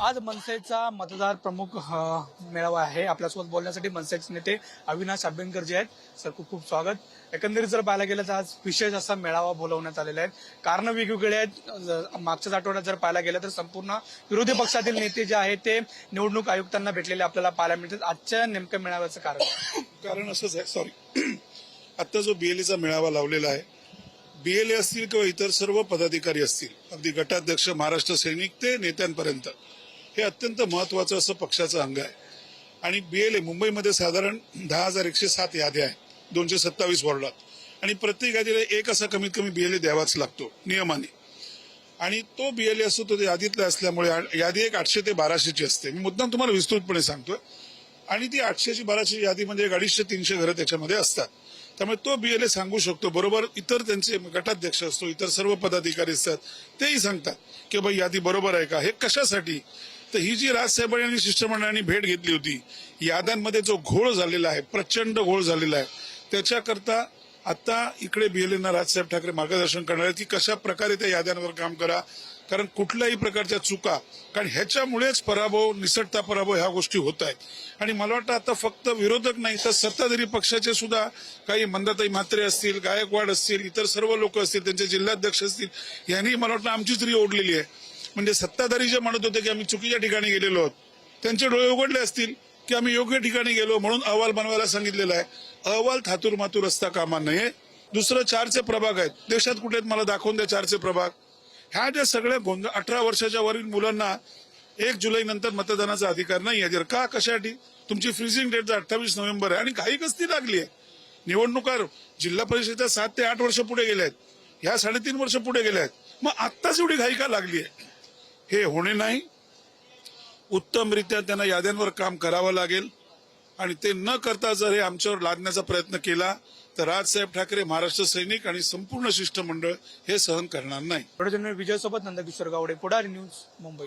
आज मनसेचा मतदार प्रमुख मेळावा आहे. आपल्यासोबत बोलण्यासाठी मनसेचे नेते अविनाश आंबेडकर जे आहेत सर खूप खूप स्वागत. एकंदरीत जर पाहायला गेलं तर आज विशेष असा मेळावा बोलवण्यात आलेला आहे. कारण वेगवेगळे आहेत मागच्याच आठवड्यात जर पाहायला गेलं तर संपूर्ण विरोधी पक्षातील नेते जे आहेत ते निवडणूक आयुक्तांना भेटलेले आपल्याला पाहायला मिळतात. आजच्या नेमक्या मेळाव्याचं कारण? कारण असंच आहे सॉरी आत्ता जो बीएलएचा मेळावा लावलेला आहे बीएलए असतील किंवा इतर सर्व पदाधिकारी असतील अगदी गटाध्यक्ष महाराष्ट्र सैनिक ते नेत्यांपर्यंत हे अत्यंत महत्वाचं असं पक्षाचं अंग आहे. आणि बी एल ए मुंबईमध्ये साधारण दहा हजार एकशे सात याद्या आहेत दोनशे सत्तावीस वॉर्डात. आणि प्रत्येक यादीला एक असा कमीत कमी बीएलए द्यावाच लागतो नियमाने. आणि तो बीएलए असतो तो यादीतला असल्यामुळे यादी एक आठशे ते बाराशेची असते. मी मुद्दाम तुम्हाला विस्तृतपणे सांगतोय. आणि ती आठशेची बाराशेची यादी म्हणजे एक अडीचशे तीनशे घरं त्याच्यामध्ये असतात. त्यामुळे तो बीएलए सांगू शकतो. बरोबर इतर त्यांचे गटाध्यक्ष असतो इतर सर्व पदाधिकारी असतात तेही सांगतात की बाई यादी बरोबर आहे का? हे कशासाठी तर ही जी राजसाहेबांनी आणि शिष्टमंडळाने भेट घेतली होती याद्यांमध्ये जो घोळ झालेला आहे प्रचंड घोळ झालेला आहे त्याच्याकरता आता इकडे बीएलएना राजसाहेब ठाकरे मार्गदर्शन करणार आहेत की कशा प्रकारे त्या याद्यांवर काम करा. कारण कुठल्याही प्रकारच्या चुका कारण ह्याच्यामुळेच पराभव निसटता पराभव ह्या गोष्टी होत आहेत. आणि मला वाटतं आता फक्त विरोधक नाही तर सत्ताधारी पक्षाचे सुद्धा काही मंदाताई म्हात्रे असतील गायकवाड असतील इतर सर्व लोक असतील त्यांचे जिल्हाध्यक्ष असतील यांनी मला वाटतं आमचीच री ओढलेली आहे म्हणजे सत्ताधारी जे म्हणत होते की आम्ही चुकीच्या ठिकाणी गेलेलो आहोत त्यांचे डोळे उघडले असतील की आम्ही योग्य ठिकाणी गेलो म्हणून अहवाल बनवायला सांगितलेला आहे. अहवाल थातूर मातूर असता कामा नये. दुसरं चारचे प्रभाग आहेत. देशात कुठे आहेत मला दाखवून द्या चारचे प्रभाग. ह्या ज्या सगळ्या गोंधळ अठरा वर्षाच्या वरील मुलांना एक जुलै नंतर मतदानाचा अधिकार नाही आहे का कशासाठी? तुमची फ्रीजिंग डेट अठ्ठावीस नोव्हेंबर आहे आणि घाई कसली लागली आहे. निवडणुका जिल्हा परिषदेच्या सात ते आठ वर्ष पुढे गेल्या आहेत. ह्या साडेतीन वर्ष पुढे गेल्या आहेत. मग आत्ताच एवढी घाई का लागली आहे? हे होणे नाही. उत्तमरित्या त्यांना याद्यांवर काम करावं लागेल. आणि ते न करता जर हे आमच्यावर लादण्याचा प्रयत्न केला तर राजसाहेब ठाकरे महाराष्ट्र सैनिक आणि संपूर्ण शिष्टमंडळ हे सहन करणार नाही. विजय सोबत नंदकिशोर गावडे पुढारी न्यूज मुंबई.